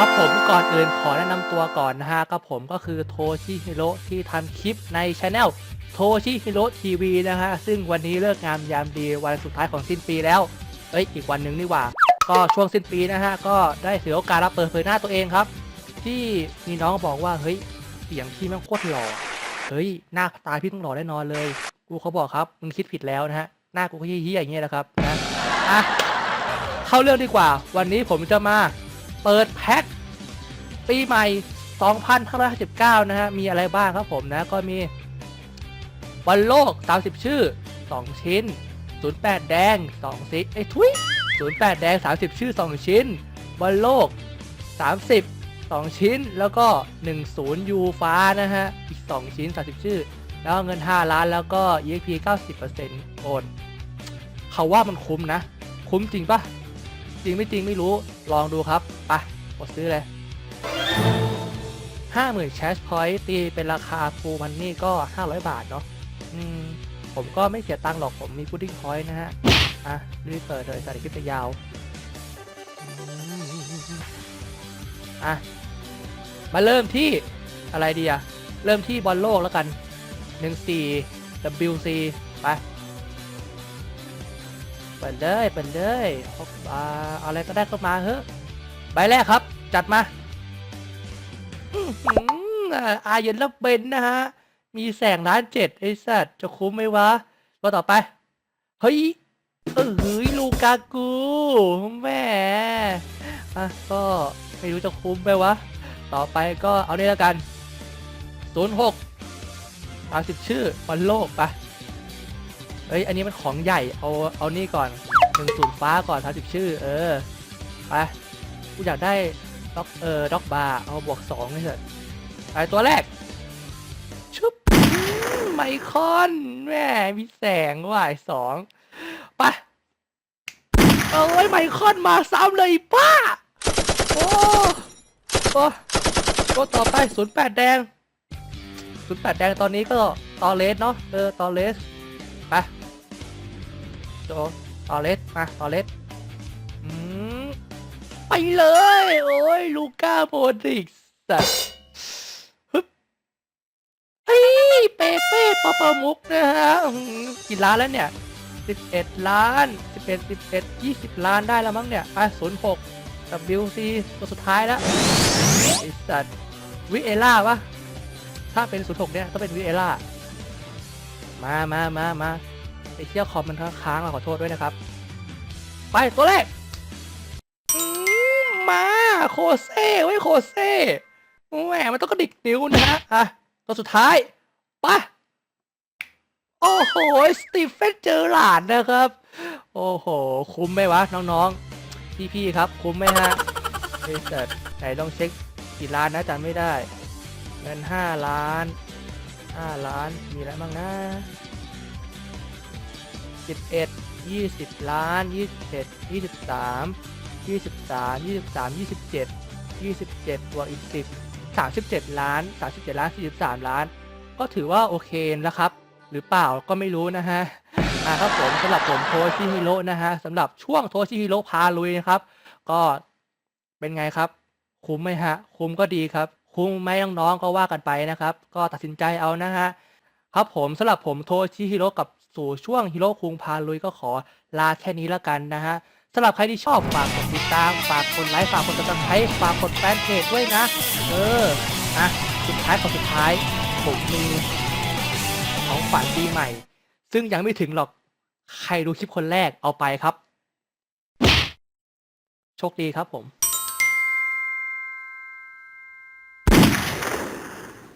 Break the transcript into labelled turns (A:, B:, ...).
A: ครับผมก่อนอื่นขอแนะนำตัวก่อนนะฮะก็ผมก็คือโทชิฮิโร่ที่ทำคลิปในช anel โทชิฮิโร่ทีวีนะฮะ ซึ่งวันนี้เลิกงามยามดีวันสุดท้ายของสิ้นปีแล้ว เอ้ย อีกวันหนึ่งนี่หว่า ก็ช่วงสิ้นปีนะฮะ ก็ได้ถือโอกาสรับเปิดเผยหน้าตัวเองครับ ที่มีน้องบอกว่า เฮ้ย เสียงพี่แม่งโคตรหล่อ เฮ้ย หน้าตาพี่ต้องหล่อแน่นอนเลย กูเขาบอกครับ มึงคิดผิดแล้วนะฮะ หน้ากูก็เฮี้ยๆอย่างเงี้ยแหละครับนะ อะ เข้าเรื่องดีกว่า วันนี้ผมจะมา เปิดแพ็คปีใหม่2559นะฮะ มีอะไรบ้างครับผมนะ ก็มีวันโลก 30 ชื่อ 2 ชิ้น 08 แดง 2 ซิไอ้ทุย08 แดง 30 ชื่อ 2 ชิ้นวันโลก 30 2 ชิ้น แล้วก็ 10 ยูฟ้านะฮะ อีก 2 ชิ้น 30 ชื่อ แล้วเงิน 5 ล้าน แล้วก็ EXP 90%โอน เขาว่ามันคุ้มนะ คุ้มจริงปะจริงไม่จริงไม่รู้ ลองดูครับไปกดซื้อเลย 50,000แชชพอยต์ตีเป็นราคาฟูมันนี่ก็ 500 บาทเนาะอืม ผมก็ไม่เสียตังค์หรอกผมมีพุดดิ้งพอยต์นะฮะ อะ รีบเปิดเลยใส่คลิปไปยาว อะ มาเริ่มที่อะไรดีอะเริ่มที่บอลโลกแล้วกัน 14 WC ไป เปิดเลยเปิดเลยพบอ่าเอาอะไรก็ได้เข้ามาเฮ้ยใบแรกครับ จัดมาอื้ออาเย็นแล้วเบนนะฮะ มีแสงล้านเจ็ดไอ้สัตว์จะคุ้มไหมวะตัวต่อไป เฮ้ยเออเฮ้ยลูกากูแม่อะก็ไม่รู้จะคุ้มไหมวะ ต่อไปก็เอาเนี่ยแล้วกัน 06 30 ชื่อบอลโลกไปะ เฮ้ย อันนี้มันของใหญ่ เอา เอานี่ก่อนหนึ่งศูนย์ฟ้าก่อน30ชื่อ เออ ไป กูอยากได้ด็อกเออด็อกบาร์ เอาบวกสองให้เถอะไปตัวแรก ชุบอืมไมคอนแม่มีแสงว่ายสองไป เอ้ย ไมคอนมาซ้ำเลยป้า โอ้โอ้ตัวต่อไป08แดง08แปดแดงตอนนี้ก็ตอเลสเนาะ เออ ตอเลส โจตอเลสมาตอเลสไปเลย โอ้ย ลูก้าโมดิกสัตว์ฮึเฮ้ย เปเป้ปอปมุกนะฮะกี่ล้านแล้วเนี่ย11ล้าน11 11 20ล้านได้แล้วมั้งเนี่ยไป06 WC ตัวสุดท้ายแล้วไอสัตว์วิเอล่าวะถ้าเป็น06เนี่ยต้องเป็นวิเอล่ามามามามา ไอ้เชี่ยคอมมันค้างเราขอโทษด้วยนะครับ ไปตัวแรกมาโคเซ่เว้ยโคเซ่แหมมันต้องกระดิกนิ้วนะฮะอะตัวสุดท้ายไปโอ้โห สตีเฟนเจอร์ลาดนะครับ โอ้โห คุ้มไหมวะ น้องๆ พี่ๆครับ คุ้มไหมฮะเฮ้ยแต่ไหนลองเช็คกี่ล้านนะจำไม่ได้ เงินห้าล้านห้าล้านมีอะไรบ้างนะ สิบเอ็ดยี่สิบล้านยี่สิบเอ็ดยี่สิบสามยี่สิบสามยี่สิบสามยี่สิบเจ็ดยี่สิบเจ็ดบวกอีกสิบสามสิบเจ็ดล้านสามสิบเจ็ดล้านสี่สิบสามล้าน ก็ถือว่าโอเคนะครับ หรือเปล่าก็ไม่รู้นะฮะอ่าครับผมสำหรับผมโทชิฮิโร่นะฮะสำหรับช่วงโทชิฮิโร่พาลุยนะครับ ก็เป็นไงครับ คุ้มไหมฮะ คุ้มก็ดีครับ คุ้มไหมน้องๆก็ว่ากันไปนะครับ ก็ตัดสินใจเอานะฮะครับผมสำหรับผมโทชิฮิโร่กับ สู่ช่วงฮิโร่คุงพาลุยก็ขอลาแค่นี้แล้วกันนะฮะสำหรับใครที่ชอบฝากกดติดตามฝากกดไลค์ฝากกดติดตามฝากกดแฟนเพจด้วยนะ เอออะสุดท้ายของสุดท้าย ผมมีของฝันปีใหม่ ซึ่งยังไม่ถึงหรอกใครดูคลิปคนแรกเอาไปครับ โชคดีครับผม